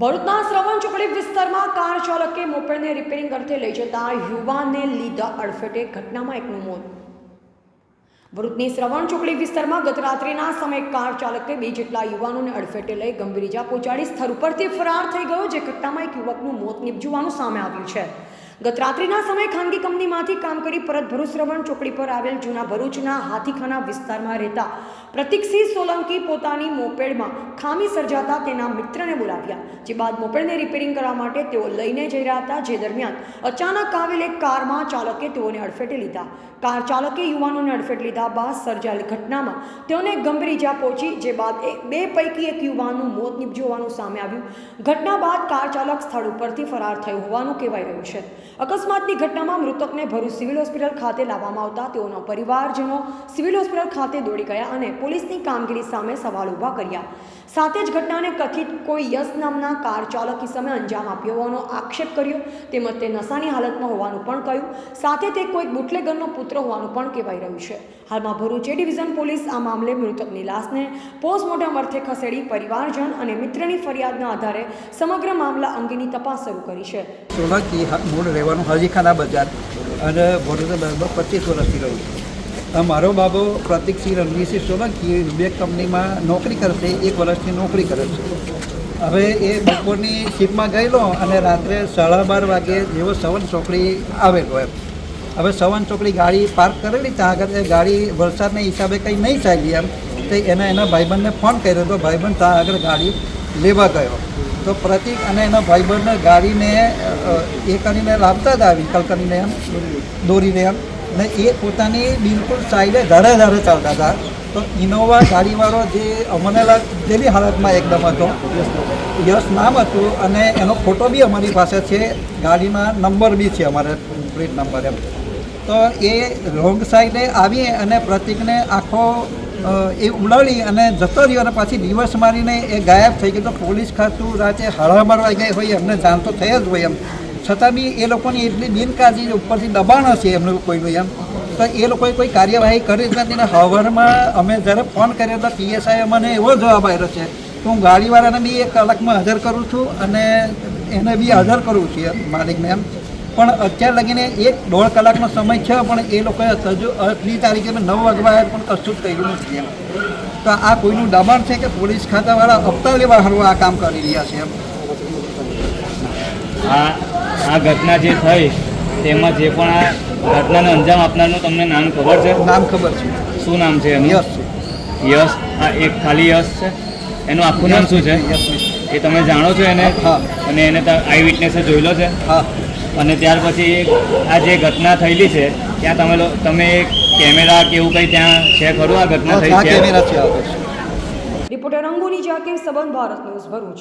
ભરૂચના શ્રવણ ચોકડી વિસ્તારમાં કાર ચાલકે મોપેડને રિપેરિંગ અર્થે લઈ જતા યુવાનને લીધા અડફેટે ઘટનામાં એકનું મોત. ભરૂચની શ્રવણ ચોકડી વિસ્તારમાં ગત રાત્રિના સમયે કાર ચાલકે બે જેટલા યુવાનોને અડફેટે લઈ ગંભીર ઇજા પહોંચાડી સ્થળ ઉપરથી ફરાર થઈ ગયો, જે ઘટનામાં એક યુવકનું મોત નિપજવાનું સામે આવ્યું છે. ગત રાત્રિના સમયે ખાનગી કંપનીમાંથી કામ કરી પરત ભરૂચ શ્રવણ ચોકડી પર આવેલ જૂના ભરૂચના હાથીખાના વિસ્તારમાં રહેતા પ્રતિકસિંહ સોલંકી પોતાની મોપેડમાં ખામી સર્જાતા તેના મિત્રને બોલાવ્યા. જે બાદ મોપેડને રિપેરિંગ કરવા માટે તેઓ લઈને જઈ રહ્યા હતા, જે દરમિયાન અચાનક આવેલ એક કારમાં ચાલકે તેઓને અડફેટે લીધા. કાર ચાલકે યુવાનોને અડફેટ લીધા બાદ સર્જાયેલી ઘટનામાં તેઓને ગંભીર ઇજા પહોંચી, જે બાદ બે પૈકી એક યુવાનનું મોત નીપજ્યું સામે આવ્યું. ઘટના બાદ કાર ચાલક સ્થળ ઉપરથી ફરાર થયો હોવાનું કહેવાય રહ્યું છે. અકસ્માતની ઘટનામાં મૃતકને ભરૂચ સિવિલ હોસ્પિટલ ખાતે લાવવામાં આવતા તેઓના પરિવારજનો સિવિલ હોસ્પિટલ ખાતે દોડી ગયા અને પોલીસની કામગીરી સામે સવાલ ઊભા કર્યા. સાથે જ ઘટનાને કથિત કોઈ યશ નામના કાર ચાલક સમય અંજામ આપ્યો હોવાનો આક્ષેપ કર્યો, તેમજ તે નશાની હાલતમાં હોવાનું પણ કહ્યું, સાથે તે કોઈ બુટલેગરનો પુત્ર હોવાનું પણ કહેવાય રહ્યું છે. હાલમાં ભરૂચ એ ડિવિઝન પોલીસ આ મામલે મૃતકની લાશને પોસ્ટમોર્ટમ અર્થે ખસેડી પરિવારજન અને મિત્રની ફરિયાદના આધારે સમગ્ર મામલા અંગેની તપાસ શરૂ કરી છે. રહેવાનું હાજીખાના બજાર. અને વડોદરા લગભગ પચીસ વર્ષથી રહું છું. મારો બાબો પ્રતિકસિંહ રણજીતસિંહ સોલંકી બે કંપનીમાં નોકરી કરે છે. એક વર્ષની નોકરી કરે છે. હવે એ બપોરની શિપમાં ગયેલો અને રાત્રે સાડા બાર વાગે જેવો સવન ચોકડી આવેલો એમ. હવે સવન ચોકડી ગાડી પાર્ક કરેલી ત્યાં આગળ એ ગાડી વરસાદના હિસાબે કંઈ નહીં ચાલી એમ. તો એના એના ભાઈબંધને ફોન કર્યો તો ભાઈબંધ ત્યાં આગળ ગાડી લેવા ગયો. તો પ્રતિક અને એના ભાઈબંધને ગાડીને એ કરીને લાવતા હતા વ્હીકલ કરીને એમ, દોરીને એમ. ને એ પોતાની બિલકુલ સાઈડે ધારે ધારે ચાલતા હતા. તો ઇનોવા ગાડીવાળો જે અમને જેવી હાલતમાં એકદમ હતો, યશ નામ હતું અને એનો ફોટો બી અમારી પાસે છે. ગાડીમાં નંબર બી છે અમારે પ્લેટ નંબર એમ. તો એ રોંગ સાઈડે આવી અને પ્રતિકને આખો એ ઉડાડી અને જતો રહ્યો અને પાછી દિવસ મારીને એ ગાયબ થઈ ગયો. તો પોલીસ ખાતું રાતે હળા મારવા ગઈ હોય, એમને જાણ તો થઈ જ હોય એમ. છતાં બી એ લોકોની એટલી બિનકાજી ઉપરથી દબાણ હશે એમનું કોઈનું એમ. તો એ લોકોએ કોઈ કાર્યવાહી કરી જ નથી ને હવારમાં અમે જ્યારે ફોન કર્યો તો પીએસઆઈ મને એવો જવાબ આવ્યો છે કે હું ગાડીવાળાને બી એક કલાકમાં હાજર કરું છું અને એને બી હાજર કરું છું. માલિકને એમ. પણ અત્યાર લગીને એક દોઢ કલાકનો સમય છે પણ એ લોકોએ હજુ આટલી તારીખે નવ વાગવા પણ કશું જ કર્યું નથી એમ. તો આ કોઈનું દબાણ છે કે પોલીસ ખાતાવાળા હપ્તા લેવા હરવા આ કામ કરી રહ્યા છે એમ? આ આ ઘટના જે થઈ તેમાં જે પણ આ ઘટનાને અંજામ આપનારનું તમને નામ ખબર છે? નામ ખબર છે. શું નામ છે એનું? યસ છે. યશ આ એક ખાલી યશ છે? એનું આખું નામ શું છે? મિસ્ટર. એ તમે જાણો છો એને? અને એને આઈ વિટનેસે જોયેલો છે? હા. અને ત્યાર પછી આ જે ઘટના થયેલી છે ત્યાં તમે તમે એક કેમેરા કે એવું કંઈ ત્યાં છે ખરું આ ઘટના થઈ છે? રિપોર્ટર અંગુની જાકીર સંબંધ ભારત ન્યૂઝ ભરૂચ.